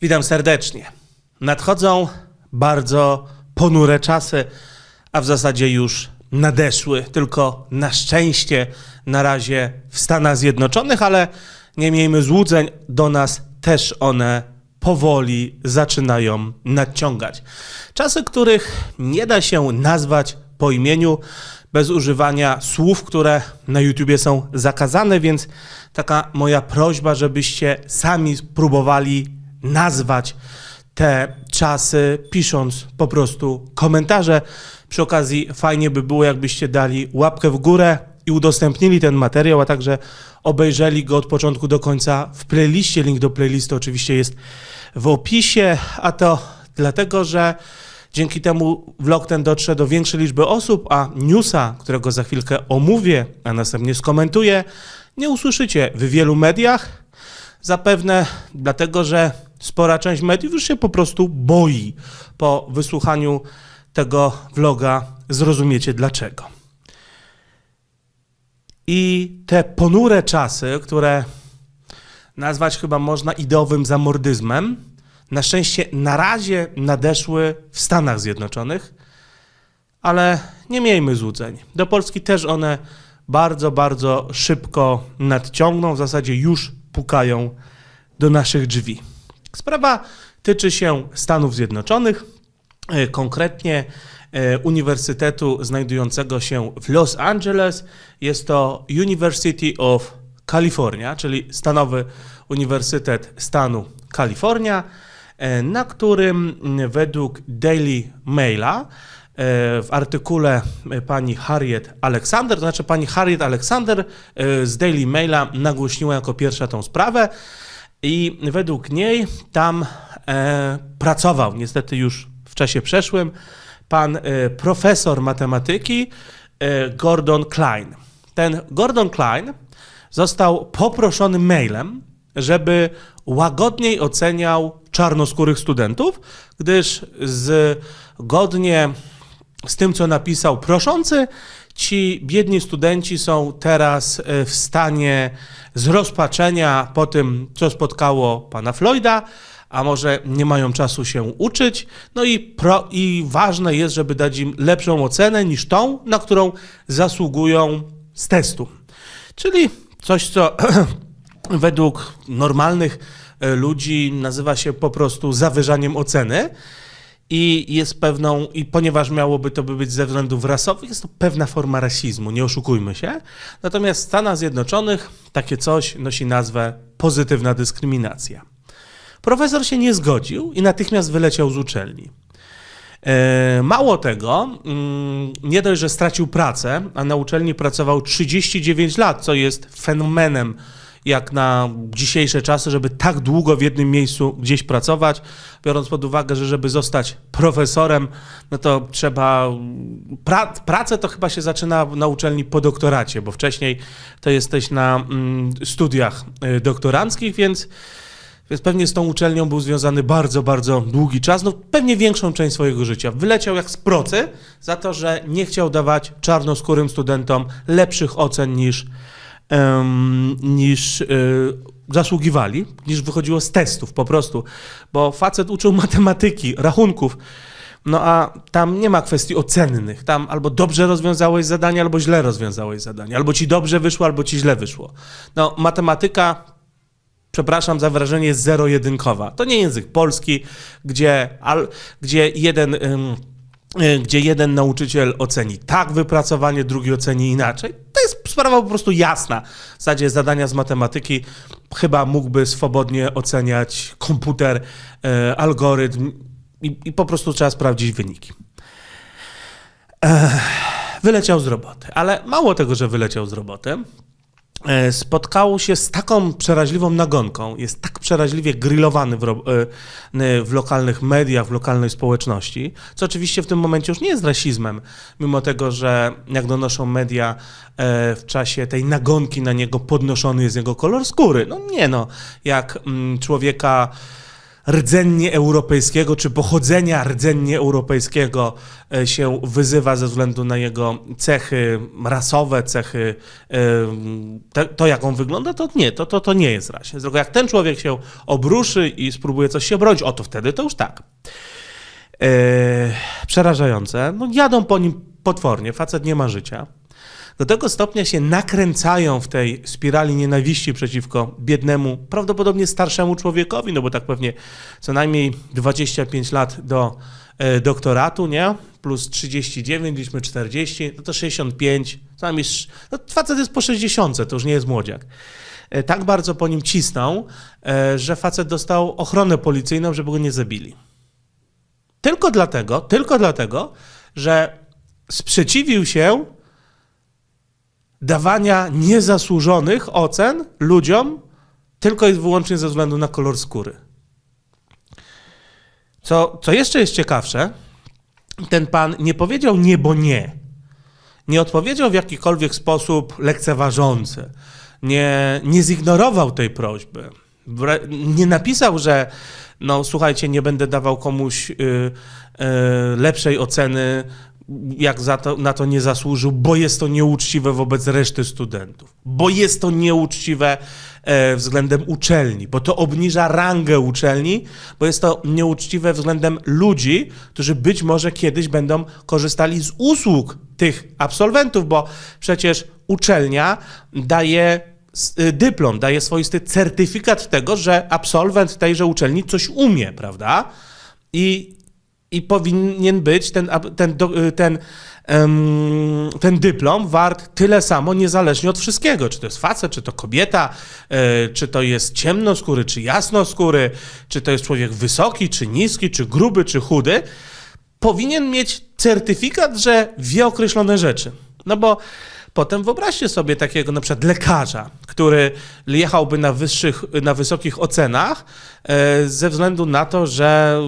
Witam serdecznie. Nadchodzą bardzo ponure czasy, a w zasadzie już nadeszły, tylko na szczęście na razie w Stanach Zjednoczonych, ale nie miejmy złudzeń, do nas też one powoli zaczynają nadciągać. Czasy, których nie da się nazwać po imieniu, bez używania słów, które na YouTubie są zakazane, więc taka moja prośba, żebyście sami spróbowali nazwać te czasy, pisząc po prostu komentarze. Przy okazji fajnie by było, jakbyście dali łapkę w górę i udostępnili ten materiał, a także obejrzeli go od początku do końca w playliście. Link do playlisty oczywiście jest w opisie, a to dlatego, że dzięki temu vlog ten dotrze do większej liczby osób, a newsa, którego za chwilkę omówię, a następnie skomentuję, nie usłyszycie w wielu mediach. Zapewne dlatego, że spora część mediów już się po prostu boi. Po wysłuchaniu tego vloga zrozumiecie dlaczego. I te ponure czasy, które nazwać chyba można ideowym zamordyzmem, na szczęście na razie nadeszły w Stanach Zjednoczonych, ale nie miejmy złudzeń. Do Polski też one bardzo, bardzo szybko nadciągną, w zasadzie już pukają do naszych drzwi. Sprawa tyczy się Stanów Zjednoczonych, e, konkretnie e, uniwersytetu znajdującego się w Los Angeles. Jest to University of California, czyli Stanowy Uniwersytet Stanu Kalifornia, e, na którym według Daily Maila w artykule pani Harriet Alexander, to znaczy pani Harriet Alexander z Daily Maila nagłośniła jako pierwsza tą sprawę i według niej tam e, pracował, niestety już w czasie przeszłym, pan e, profesor matematyki e, Gordon Klein. Ten Gordon Klein został poproszony mailem, żeby łagodniej oceniał czarnoskórych studentów, gdyż zgodnie z tym, co napisał proszący, ci biedni studenci są teraz e, w stanie zrozpaczenia po tym, co spotkało pana Floyda, a może nie mają czasu się uczyć. No i, pro, i ważne jest, żeby dać im lepszą ocenę niż tą, na którą zasługują z testu. Czyli coś, co według normalnych e, ludzi nazywa się po prostu zawyżaniem oceny i jest pewną, i ponieważ miałoby to być ze względów rasowych, jest to pewna forma rasizmu, nie oszukujmy się. Natomiast w Stanach Zjednoczonych takie coś nosi nazwę pozytywna dyskryminacja. Profesor się nie zgodził i natychmiast wyleciał z uczelni. E, Mało tego, mm, nie dość, że stracił pracę, a na uczelni pracował 39 lat, co jest fenomenem jak na dzisiejsze czasy, żeby tak długo w jednym miejscu gdzieś pracować, biorąc pod uwagę, że żeby zostać profesorem, no to trzeba. Pra, pracę to chyba się zaczyna na uczelni po doktoracie, bo wcześniej to jesteś na mm, studiach y, doktoranckich, więc. Więc pewnie z tą uczelnią był związany bardzo, bardzo długi czas, no pewnie większą część swojego życia. Wyleciał jak z procy za to, że nie chciał dawać czarnoskórym studentom lepszych ocen niż, em, niż y, zasługiwali, niż wychodziło z testów po prostu. Bo facet uczył matematyki, rachunków, no a tam nie ma kwestii ocennych. Tam albo dobrze rozwiązałeś zadanie, albo źle rozwiązałeś zadanie. Albo ci dobrze wyszło, albo ci źle wyszło. No matematyka przepraszam za wrażenie, jest zero-jedynkowa. To nie język polski, gdzie, al, gdzie jeden. Gdzie jeden nauczyciel oceni tak wypracowanie, drugi oceni inaczej. To jest sprawa po prostu jasna. W zasadzie zadania z matematyki chyba mógłby swobodnie oceniać komputer, e, algorytm i, i po prostu trzeba sprawdzić wyniki. Ech, wyleciał z roboty, ale mało tego, że wyleciał z roboty, e, spotkało się z taką przeraźliwą nagonką, jest tak przeraźliwie grillowany w, e, w lokalnych mediach, w lokalnej społeczności, co oczywiście w tym momencie już nie jest rasizmem, mimo tego, że jak donoszą media, e, w czasie tej nagonki na niego podnoszony jest jego kolor skóry. No nie no, jak mm, człowieka rdzennie europejskiego, czy pochodzenia rdzennie europejskiego e, się wyzywa ze względu na jego cechy rasowe, cechy, to jak on wygląda, to nie, to, to, to nie jest rasizm. Tylko jak ten człowiek się obruszy i spróbuje coś się bronić, o to wtedy to już tak. E, przerażające. No, jadą po nim potwornie, facet nie ma życia. Do tego stopnia się nakręcają w tej spirali nienawiści przeciwko biednemu, prawdopodobnie starszemu człowiekowi, no bo tak pewnie co najmniej 25 lat do e, doktoratu, nie? Plus 39, liczmy 40, no to 65, co najmniej, no facet jest po 60, to już nie jest młodziak. E, tak bardzo po nim cisną, e, że facet dostał ochronę policyjną, żeby go nie zabili. Tylko dlatego, tylko dlatego, że sprzeciwił się dawania niezasłużonych ocen ludziom tylko i wyłącznie ze względu na kolor skóry. Co, co jeszcze jest ciekawsze, ten pan nie powiedział nie, bo nie. Nie odpowiedział w jakikolwiek sposób lekceważący. Nie, nie zignorował tej prośby. Nie napisał, że no słuchajcie, nie będę dawał komuś y, y, lepszej oceny, jak za to, na to nie zasłużył, bo jest to nieuczciwe wobec reszty studentów, bo jest to nieuczciwe e, względem uczelni, bo to obniża rangę uczelni, bo jest to nieuczciwe względem ludzi, którzy być może kiedyś będą korzystali z usług tych absolwentów, bo przecież uczelnia daje y, dyplom, daje swoisty certyfikat tego, że absolwent tejże uczelni coś umie, prawda? I, i powinien być ten, ten, y, ten, ten dyplom wart tyle samo, niezależnie od wszystkiego. Czy to jest facet, czy to kobieta, e, czy to jest ciemnoskóry, czy jasnoskóry, czy to jest człowiek wysoki, czy niski, czy gruby, czy chudy. Powinien mieć certyfikat, że wie określone rzeczy. No bo potem wyobraźcie sobie takiego na przykład lekarza, który jechałby na, wyższych, na wysokich ocenach e, ze względu na to, że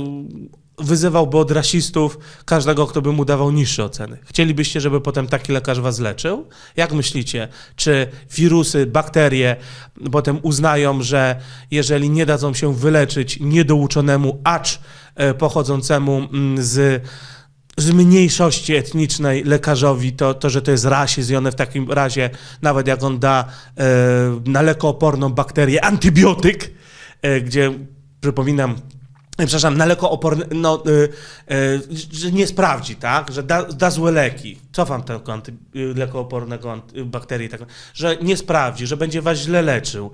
wyzywałby od rasistów każdego, kto by mu dawał niższe oceny. Chcielibyście, żeby potem taki lekarz was leczył? Jak myślicie, czy wirusy, bakterie potem uznają, że jeżeli nie dadzą się wyleczyć niedouczonemu, acz e, pochodzącemu mm, z z mniejszości etnicznej lekarzowi, to, to że to jest rasizm i one w takim razie, nawet jak on da e, na lekooporną bakterię antybiotyk, e, gdzie, przypominam, przepraszam, na lekooporny, no, e, e, że nie sprawdzi, tak, że da, da złe leki, cofam tego anty, lekoopornego anty, bakterii, tak, że nie sprawdzi, że będzie was źle leczył.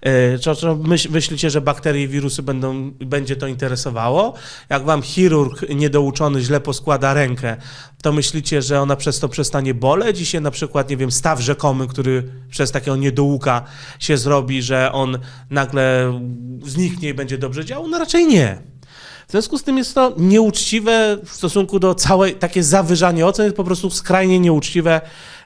E, czy myśl, myślicie, że bakterie i wirusy będą, będzie to interesowało? Jak wam chirurg niedouczony źle poskłada rękę, to myślicie, że ona przez to przestanie boleć i się na przykład, nie wiem, staw rzekomy, który przez takiego niedouka się zrobi, że on nagle zniknie i będzie dobrze działał? No raczej nie. W związku z tym jest to nieuczciwe w stosunku do całej, takie zawyżanie ocen jest po prostu skrajnie nieuczciwe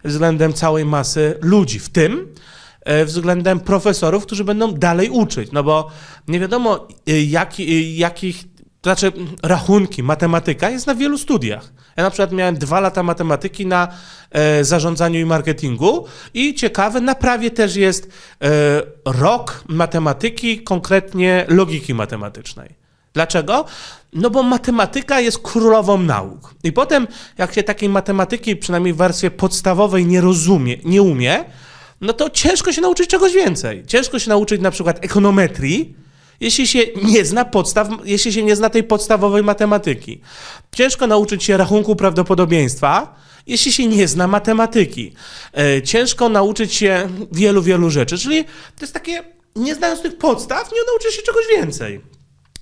względem całej masy ludzi, w tym e, względem profesorów, którzy będą dalej uczyć, no bo nie wiadomo e, jaki, e, jakich, to znaczy rachunki, matematyka jest na wielu studiach. Ja na przykład miałem dwa lata matematyki na e, zarządzaniu i marketingu i ciekawe, na prawie też jest e, rok matematyki, konkretnie logiki matematycznej. Dlaczego? No bo matematyka jest królową nauk. I potem, jak się takiej matematyki, przynajmniej w wersji podstawowej, nie rozumie, nie umie, no to ciężko się nauczyć czegoś więcej. Ciężko się nauczyć na przykład ekonometrii, jeśli się nie zna podstaw, jeśli się nie zna tej podstawowej matematyki. Ciężko nauczyć się rachunku prawdopodobieństwa, jeśli się nie zna matematyki. E, Ciężko nauczyć się wielu, wielu rzeczy. Czyli to jest takie, nie znając tych podstaw, nie nauczysz się czegoś więcej.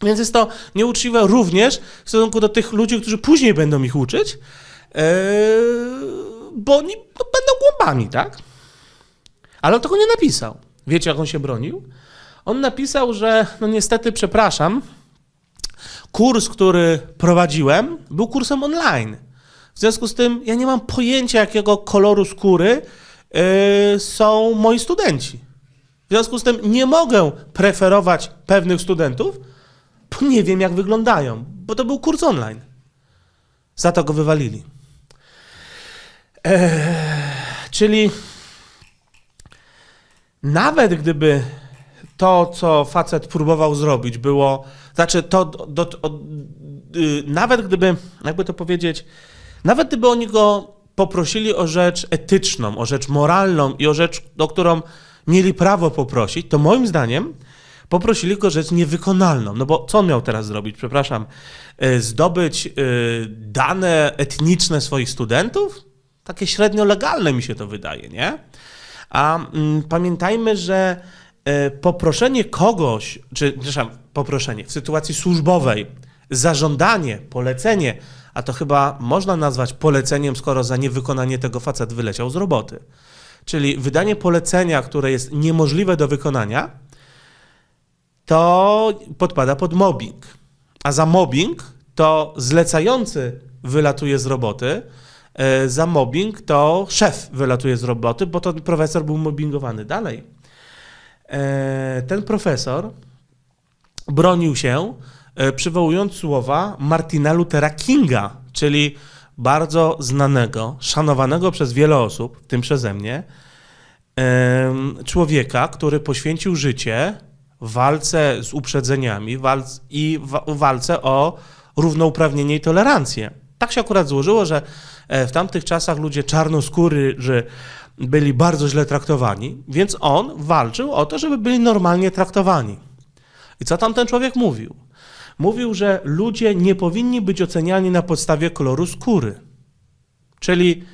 Więc jest to nieuczciwe również w stosunku do tych ludzi, którzy później będą ich uczyć, yy, bo oni no, będą głąbami, tak? Ale on tego nie napisał. Wiecie, jak on się bronił? On napisał, że no niestety, przepraszam, kurs, który prowadziłem, był kursem online. W związku z tym ja nie mam pojęcia, jakiego koloru skóry yy, są moi studenci. W związku z tym nie mogę preferować pewnych studentów, bo nie wiem, jak wyglądają, bo to był kurs online. Za to go wywalili. Eee, czyli nawet gdyby to, co facet próbował zrobić, było. Znaczy, to. Do, do, od- y, nawet gdyby, jakby to powiedzieć, nawet gdyby oni go poprosili o rzecz etyczną, o rzecz moralną i o rzecz, o którą mieli prawo poprosić, to moim zdaniem poprosili go rzecz niewykonalną. No bo co on miał teraz zrobić? Przepraszam, y, zdobyć y, dane etniczne swoich studentów? Takie średnio legalne mi się to wydaje, nie? A mm, pamiętajmy, że e, poproszenie kogoś, czy przepraszam, poproszenie w sytuacji służbowej, zażądanie, polecenie, a to chyba można nazwać poleceniem, skoro za niewykonanie tego facet wyleciał z roboty. Czyli wydanie polecenia, które jest niemożliwe do wykonania, to podpada pod mobbing. A za mobbing to zlecający wylatuje z roboty, e, za mobbing to szef wylatuje z roboty, bo ten profesor był mobbingowany. Dalej. E, Ten profesor bronił się, e, przywołując słowa Martina Luthera Kinga, czyli bardzo znanego, szanowanego przez wiele osób, w tym przeze mnie, człowieka, który poświęcił życie walce z uprzedzeniami walc i wa- walce o równouprawnienie i tolerancję. Tak się akurat złożyło, że e, w tamtych czasach ludzie czarnoskóry że byli bardzo źle traktowani, więc on walczył o to, żeby byli normalnie traktowani. I co tam ten człowiek mówił? Mówił, że ludzie nie powinni być oceniani na podstawie koloru skóry. Czyli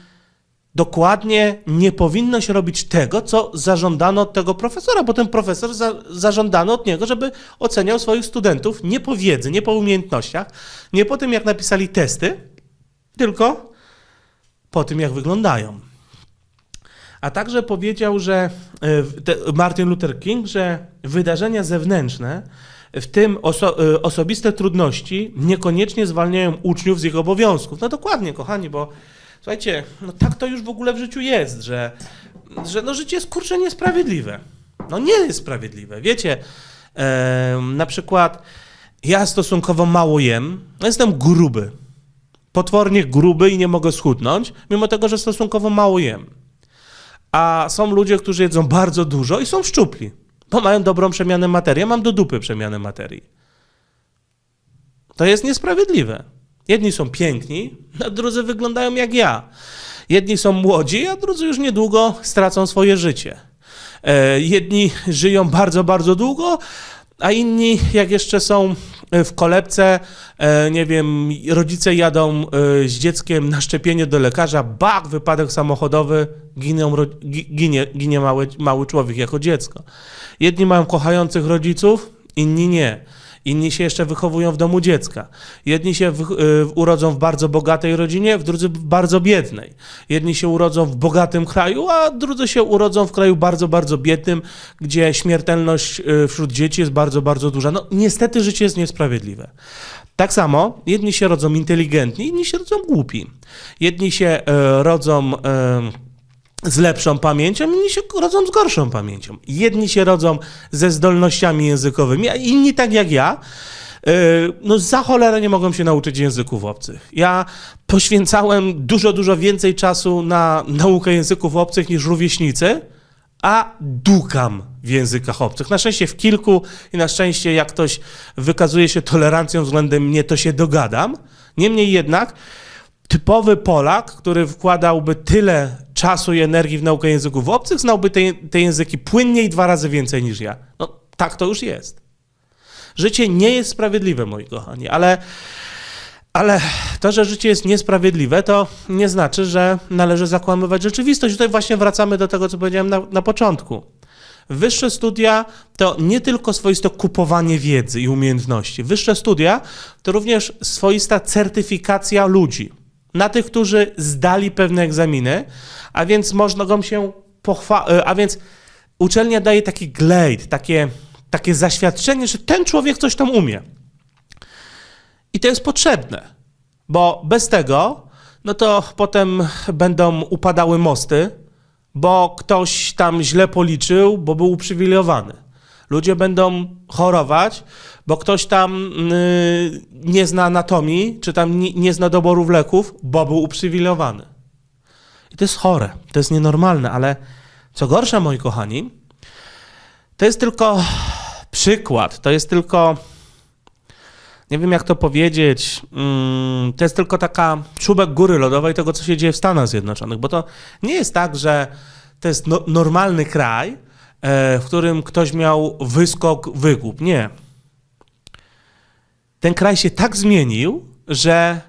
dokładnie nie powinno się robić tego, co zażądano od tego profesora, bo ten profesor za, zażądano od niego, żeby oceniał swoich studentów nie po wiedzy, nie po umiejętnościach, nie po tym, jak napisali testy, tylko po tym, jak wyglądają. A także powiedział, że e, Martin Luther King, że wydarzenia zewnętrzne, w tym oso, e, osobiste trudności, niekoniecznie zwalniają uczniów z ich obowiązków. No dokładnie, kochani, bo słuchajcie, no tak to już w ogóle w życiu jest, że, że no życie jest kurczę niesprawiedliwe. No nie jest sprawiedliwe. Wiecie, em, na przykład ja stosunkowo mało jem, no jestem gruby. Potwornie gruby i nie mogę schudnąć, mimo tego, że stosunkowo mało jem. A są ludzie, którzy jedzą bardzo dużo i są szczupli, bo mają dobrą przemianę materii. Ja mam do dupy przemianę materii. To jest niesprawiedliwe. Jedni są piękni, a drudzy wyglądają jak ja. Jedni są młodzi, a drudzy już niedługo stracą swoje życie. E, jedni żyją bardzo, bardzo długo, a inni, jak jeszcze są e, w kolebce, e, nie wiem, rodzice jadą z dzieckiem na szczepienie do lekarza, bak, wypadek samochodowy, giną, ginie, ginie mały, mały człowiek jako dziecko. Jedni mają kochających rodziców, inni nie. Inni się jeszcze wychowują w domu dziecka. Jedni się wych- y, urodzą w bardzo bogatej rodzinie, w drudzy w bardzo biednej. Jedni się urodzą w bogatym kraju, a drudzy się urodzą w kraju bardzo, bardzo biednym, gdzie śmiertelność y, wśród dzieci jest bardzo, bardzo duża. No niestety życie jest niesprawiedliwe. Tak samo jedni się rodzą inteligentni, inni się rodzą głupi. Jedni się e, rodzą z lepszą pamięcią, inni się rodzą z gorszą pamięcią. Jedni się rodzą ze zdolnościami językowymi, a inni tak jak ja, yy, no za cholerę nie mogą się nauczyć języków obcych. Ja poświęcałem dużo, dużo więcej czasu na naukę języków obcych niż rówieśnicy, a dukam w językach obcych. Na szczęście w kilku i na szczęście jak ktoś wykazuje się tolerancją względem mnie, to się dogadam. Niemniej jednak typowy Polak, który wkładałby tyle czasu i energii w naukę języków obcych, znałby te, te języki płynniej dwa razy więcej niż ja. No tak to już jest. Życie nie jest sprawiedliwe, moi kochani, ale, ale to, że życie jest niesprawiedliwe, to nie znaczy, że należy zakłamywać rzeczywistość. Tutaj właśnie wracamy do tego, co powiedziałem na, na początku. Wyższe studia to nie tylko swoiste kupowanie wiedzy i umiejętności. Wyższe studia to również swoista certyfikacja ludzi. Na tych, którzy zdali pewne egzaminy, a więc można go się pochwalić, a więc uczelnia daje taki glejt, takie, takie zaświadczenie, że ten człowiek coś tam umie. I to jest potrzebne, bo bez tego, no to potem będą upadały mosty, bo ktoś tam źle policzył, bo był uprzywilejowany. Ludzie będą chorować, bo ktoś tam yy, nie zna anatomii, czy tam nie, nie zna doborów leków, bo był uprzywilejowany. I to jest chore, to jest nienormalne, ale co gorsza, moi kochani, to jest tylko przykład. To jest tylko. Nie wiem, jak to powiedzieć. mm, To jest tylko taka czubek góry lodowej tego, co się dzieje w Stanach Zjednoczonych, bo to nie jest tak, że to jest no, normalny kraj, w którym ktoś miał wyskok, wygłup. Nie. Ten kraj się tak zmienił, że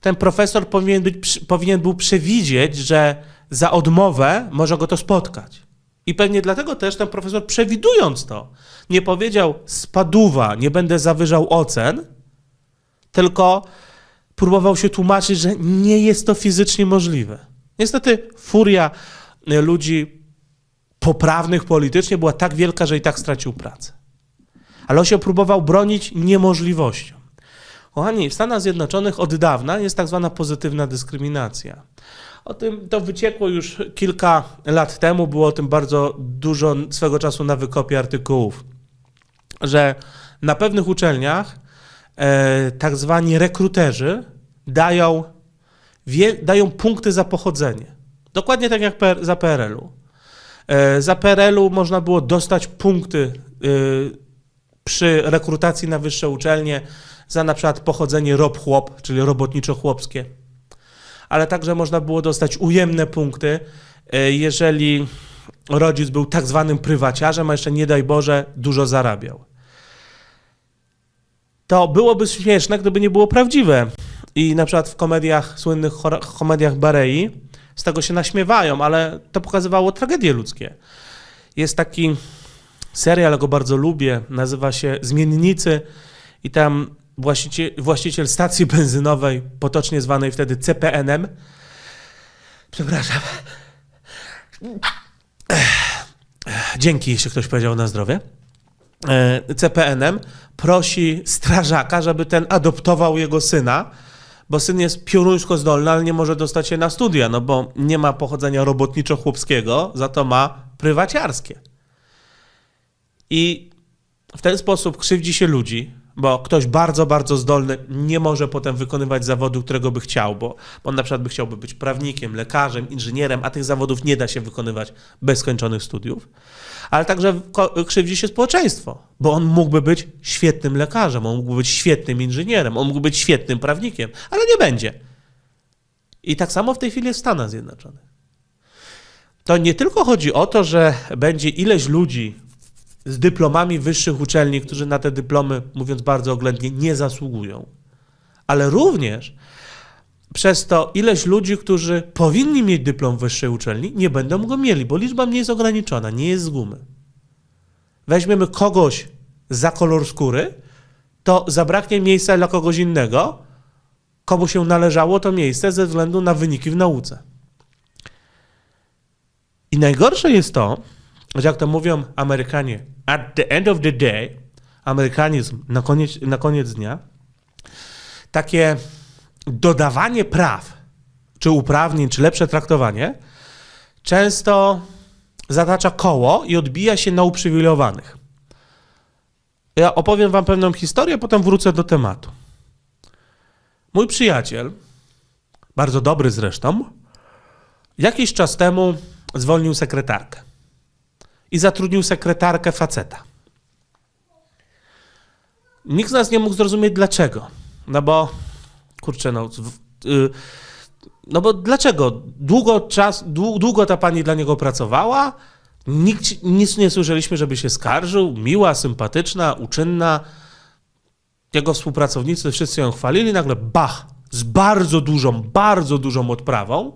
ten profesor powinien, być, powinien był przewidzieć, że za odmowę może go to spotkać. I pewnie dlatego też ten profesor, przewidując to, nie powiedział spaduwa, nie będę zawyżał ocen, tylko próbował się tłumaczyć, że nie jest to fizycznie możliwe. Niestety furia e, ludzi poprawnych politycznie była tak wielka, że i tak stracił pracę. Ale on się próbował bronić niemożliwością. Kochani, w Stanach Zjednoczonych od dawna jest tak zwana pozytywna dyskryminacja. O tym to wyciekło już kilka lat temu, było o tym bardzo dużo swego czasu na wykopie artykułów, że na pewnych uczelniach e, tak zwani rekruterzy dają, wie, dają punkty za pochodzenie. Dokładnie tak jak per, za PRL-u. E, za PRL-u można było dostać punkty y, przy rekrutacji na wyższe uczelnie za na przykład pochodzenie rob-chłop, czyli robotniczo-chłopskie. Ale także można było dostać ujemne punkty, e, jeżeli rodzic był tak zwanym prywaciarzem, a jeszcze nie daj Boże dużo zarabiał. To byłoby śmieszne, gdyby nie było prawdziwe. I na przykład w komediach, słynnych komediach Barei z tego się naśmiewają, ale to pokazywało tragedie ludzkie. Jest taki serial, go bardzo lubię, nazywa się Zmiennicy i tam właściciel, właściciel stacji benzynowej, potocznie zwanej wtedy CPN-em, przepraszam, dzięki, jeśli ktoś powiedział na zdrowie, e, CPN-em prosi strażaka, żeby ten adoptował jego syna, bo syn jest pioruńsko zdolny, ale nie może dostać się na studia, no bo nie ma pochodzenia robotniczo-chłopskiego, za to ma prywaciarskie. I w ten sposób krzywdzi się ludzi, bo ktoś bardzo, bardzo zdolny nie może potem wykonywać zawodu, którego by chciał, bo, on na przykład by chciałby być prawnikiem, lekarzem, inżynierem, a tych zawodów nie da się wykonywać bez skończonych studiów. Ale także krzywdzi się społeczeństwo, bo on mógłby być świetnym lekarzem, on mógłby być świetnym inżynierem, on mógłby być świetnym prawnikiem, ale nie będzie. I tak samo w tej chwili jest w Stanach Zjednoczonych. To nie tylko chodzi o to, że będzie ileś ludzi z dyplomami wyższych uczelni, którzy na te dyplomy, mówiąc bardzo oględnie, nie zasługują, ale również przez to ileś ludzi, którzy powinni mieć dyplom wyższej uczelni, nie będą go mieli, bo liczba nie jest ograniczona, nie jest z gumy. Weźmiemy kogoś za kolor skóry, to zabraknie miejsca dla kogoś innego, komu się należało to miejsce ze względu na wyniki w nauce. I najgorsze jest to, że jak to mówią Amerykanie, at the end of the day, amerykanizm na koniec, na koniec dnia, takie dodawanie praw, czy uprawnień, czy lepsze traktowanie, często zatacza koło i odbija się na uprzywilejowanych. Ja opowiem wam pewną historię, potem wrócę do tematu. Mój przyjaciel, bardzo dobry zresztą, jakiś czas temu zwolnił sekretarkę i zatrudnił sekretarkę faceta. Nikt z nas nie mógł zrozumieć dlaczego. No bo, kurczę, no, w- y, no bo dlaczego? Długo, czas, dłu- długo ta pani dla niego pracowała, nikt, nic nie słyszeliśmy, żeby się skarżył, miła, sympatyczna, uczynna. Jego współpracownicy wszyscy ją chwalili, nagle bach, z bardzo dużą, bardzo dużą odprawą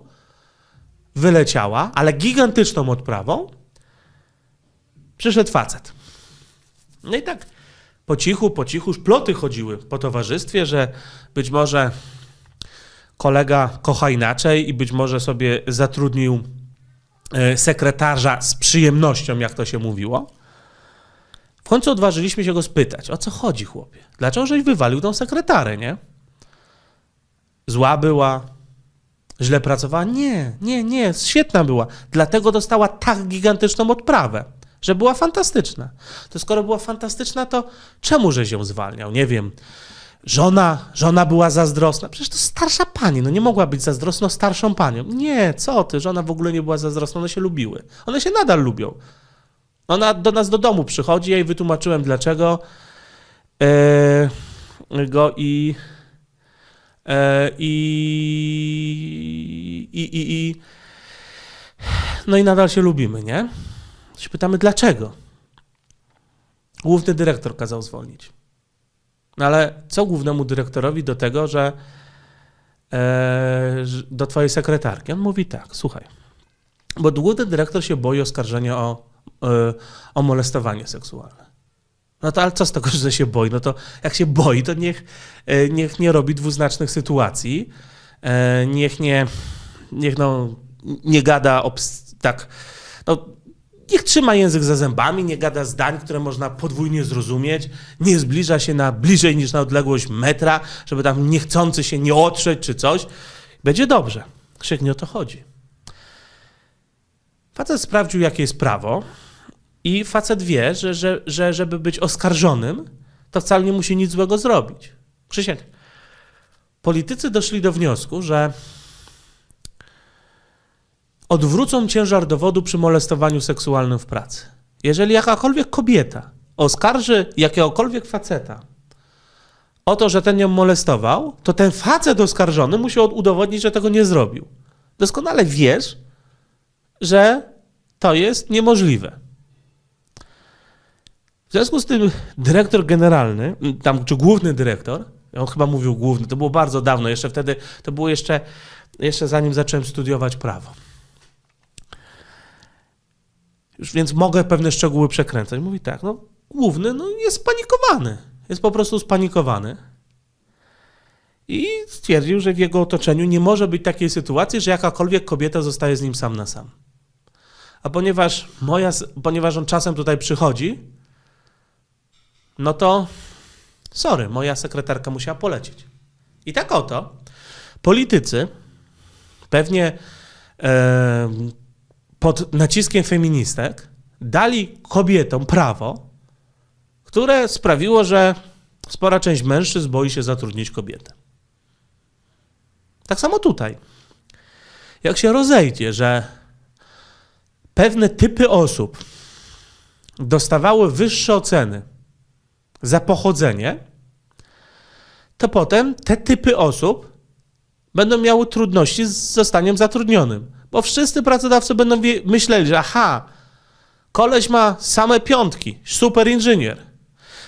wyleciała, ale gigantyczną odprawą, przyszedł facet. No i tak po cichu, po cichu szploty chodziły po towarzystwie, że być może kolega kocha inaczej i być może sobie zatrudnił e, sekretarza z przyjemnością, jak to się mówiło. W końcu odważyliśmy się go spytać, o co chodzi, chłopie? Dlaczego żeś wywalił tą sekretarę, nie? Zła była, źle pracowała? Nie, nie, nie, świetna była. Dlatego dostała tak gigantyczną odprawę, że była fantastyczna. To skoro była fantastyczna, to czemu żeś ją zwalniał? Nie wiem. Żona, żona była zazdrosna. Przecież to starsza pani, no nie mogła być zazdrosną starszą panią. Nie, co ty, żona w ogóle nie była zazdrosna, one się lubiły. One się nadal lubią. Ona do nas do domu przychodzi, ja jej wytłumaczyłem dlaczego e, go i, e, i, i, i, i no i nadal się lubimy, nie? Się pytamy dlaczego. Główny dyrektor kazał zwolnić. No ale co głównemu dyrektorowi do tego, że e, do twojej sekretarki? On mówi tak, słuchaj, bo główny dyrektor się boi oskarżenia o, e, o molestowanie seksualne. No to ale co z tego, że się boi? No to jak się boi, to niech, e, niech nie robi dwuznacznych sytuacji, e, niech nie, niech no, nie gada obs- tak, no, niech trzyma język za zębami, nie gada zdań, które można podwójnie zrozumieć, nie zbliża się na bliżej niż na odległość metra, żeby tam niechcący się nie otrzeć czy coś. Będzie dobrze. Krzyk nie o to chodzi. Facet sprawdził, jakie jest prawo i facet wie, że, że, że żeby być oskarżonym, to wcale nie musi nic złego zrobić. Krzysiek, politycy doszli do wniosku, że odwrócą ciężar dowodu przy molestowaniu seksualnym w pracy. Jeżeli jakakolwiek kobieta oskarży jakiegokolwiek faceta o to, że ten ją molestował, to ten facet oskarżony musi od- udowodnić, że tego nie zrobił. Doskonale wiesz, że to jest niemożliwe. W związku z tym dyrektor generalny, tam czy główny dyrektor, on chyba mówił główny, to było bardzo dawno, jeszcze wtedy, to było jeszcze, jeszcze zanim zacząłem studiować prawo. Już więc mogę pewne szczegóły przekręcać. Mówi tak, no główny no, jest spanikowany. Jest po prostu spanikowany. I stwierdził, że w jego otoczeniu nie może być takiej sytuacji, że jakakolwiek kobieta zostaje z nim sam na sam. A ponieważ, moja, ponieważ on czasem tutaj przychodzi, no to sorry, moja sekretarka musiała polecieć. I tak oto politycy pewnie pod naciskiem feministek dali kobietom prawo, które sprawiło, że spora część mężczyzn boi się zatrudnić kobietę. Tak samo tutaj. Jak się rozejdzie, że pewne typy osób dostawały wyższe oceny za pochodzenie, to potem te typy osób będą miały trudności z zostaniem zatrudnionym. Bo wszyscy pracodawcy będą myśleli, że aha, koleś ma same piątki, super inżynier.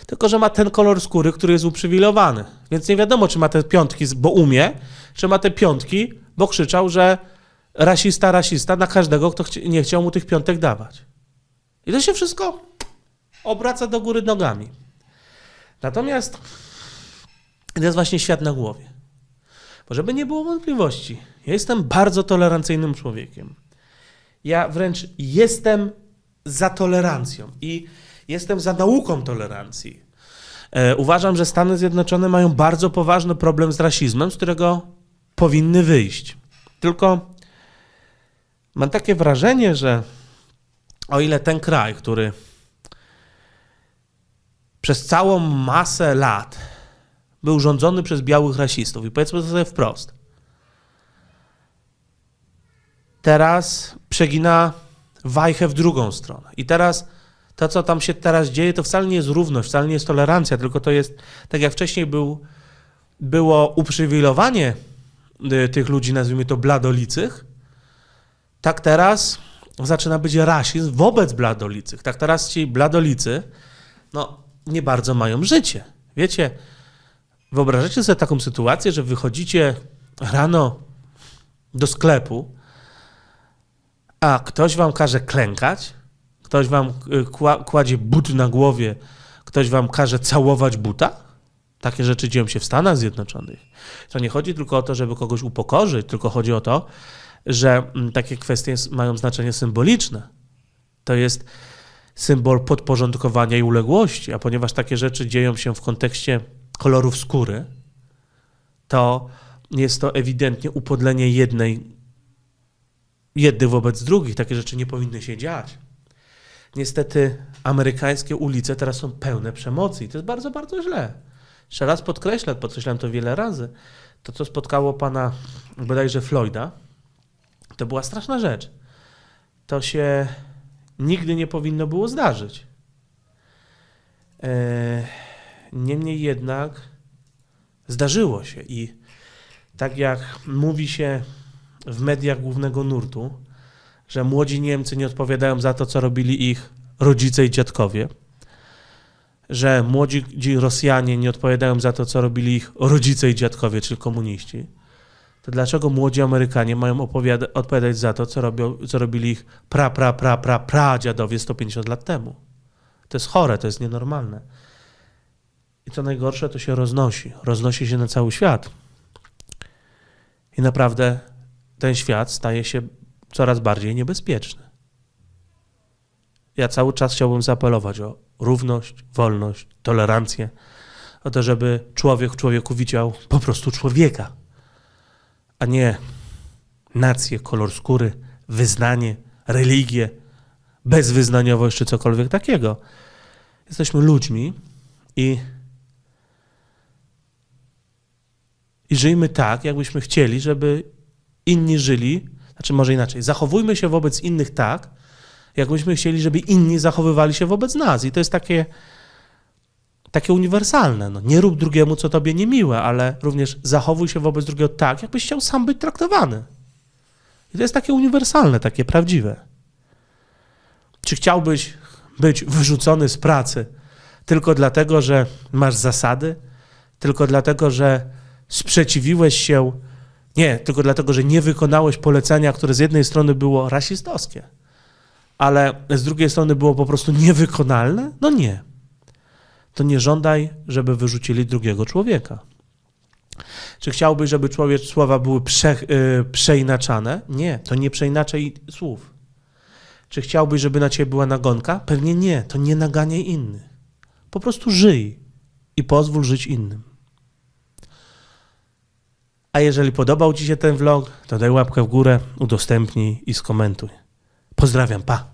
Tylko, że ma ten kolor skóry, który jest uprzywilejowany. Więc nie wiadomo, czy ma te piątki, bo umie, czy ma te piątki, bo krzyczał, że rasista, rasista na każdego, kto chci- nie chciał mu tych piątek dawać. I to się wszystko obraca do góry nogami. Natomiast to jest właśnie świat na głowie. Bo żeby nie było wątpliwości, ja jestem bardzo tolerancyjnym człowiekiem. Ja wręcz jestem za tolerancją i jestem za nauką tolerancji. E, uważam, że Stany Zjednoczone mają bardzo poważny problem z rasizmem, z którego powinny wyjść. Tylko mam takie wrażenie, że o ile ten kraj, który przez całą masę lat był rządzony przez białych rasistów, i powiedzmy sobie wprost, teraz przegina wajchę w drugą stronę. I teraz to, co tam się teraz dzieje, to wcale nie jest równość, wcale nie jest tolerancja, tylko to jest, tak jak wcześniej był, było uprzywilejowanie y, tych ludzi, nazwijmy to bladolicych, tak teraz zaczyna być rasizm wobec bladolicych. Tak teraz ci bladolicy, no, nie bardzo mają życie. Wiecie, wyobrażacie sobie taką sytuację, że wychodzicie rano do sklepu, a ktoś wam każe klękać, ktoś wam y, kła- kładzie but na głowie, ktoś wam każe całować buta? Takie rzeczy dzieją się w Stanach Zjednoczonych. To nie chodzi tylko o to, żeby kogoś upokorzyć, tylko chodzi o to, że mm, takie kwestie mają znaczenie symboliczne. To jest symbol podporządkowania i uległości, a ponieważ takie rzeczy dzieją się w kontekście kolorów skóry, to jest to ewidentnie upodlenie jednej, jednych wobec drugich. Takie rzeczy nie powinny się dziać. Niestety amerykańskie ulice teraz są pełne przemocy i to jest bardzo, bardzo źle. Jeszcze raz podkreślę, podkreślam to wiele razy, to co spotkało pana bodajże Floyda, to była straszna rzecz. To się nigdy nie powinno było zdarzyć. E, Niemniej jednak zdarzyło się i tak jak mówi się w mediach głównego nurtu, że młodzi Niemcy nie odpowiadają za to, co robili ich rodzice i dziadkowie, że młodzi Rosjanie nie odpowiadają za to, co robili ich rodzice i dziadkowie, czyli komuniści, to dlaczego młodzi Amerykanie mają odpowiadać za to, co, robią, co robili ich pra, pra, pra, pra, pra dziadowie 150 lat temu? To jest chore, to jest nienormalne. I co najgorsze, to się roznosi. Roznosi się na cały świat. I naprawdę ten świat staje się coraz bardziej niebezpieczny. Ja cały czas chciałbym zaapelować o równość, wolność, tolerancję, o to, żeby człowiek w człowieku widział po prostu człowieka, a nie nację, kolor skóry, wyznanie, religię, bezwyznaniowość czy cokolwiek takiego. Jesteśmy ludźmi i, i żyjmy tak, jakbyśmy chcieli, żeby inni żyli, znaczy może inaczej, zachowujmy się wobec innych tak, jakbyśmy chcieli, żeby inni zachowywali się wobec nas. I to jest takie, takie uniwersalne. No, nie rób drugiemu, co tobie niemiłe, ale również zachowuj się wobec drugiego tak, jakbyś chciał sam być traktowany. I to jest takie uniwersalne, takie prawdziwe. Czy chciałbyś być wyrzucony z pracy tylko dlatego, że masz zasady? Tylko dlatego, że sprzeciwiłeś się, nie, tylko dlatego, że nie wykonałeś polecenia, które z jednej strony było rasistowskie, ale z drugiej strony było po prostu niewykonalne? No nie. To nie żądaj, żeby wyrzucili drugiego człowieka. Czy chciałbyś, żeby człowiek słowa były prze, y, przeinaczane? Nie, to nie przeinaczaj słów. Czy chciałbyś, żeby na ciebie była nagonka? Pewnie nie, to nie naganiaj innych. Po prostu żyj i pozwól żyć innym. A jeżeli podobał Ci się ten vlog, to daj łapkę w górę, udostępnij i skomentuj. Pozdrawiam, pa!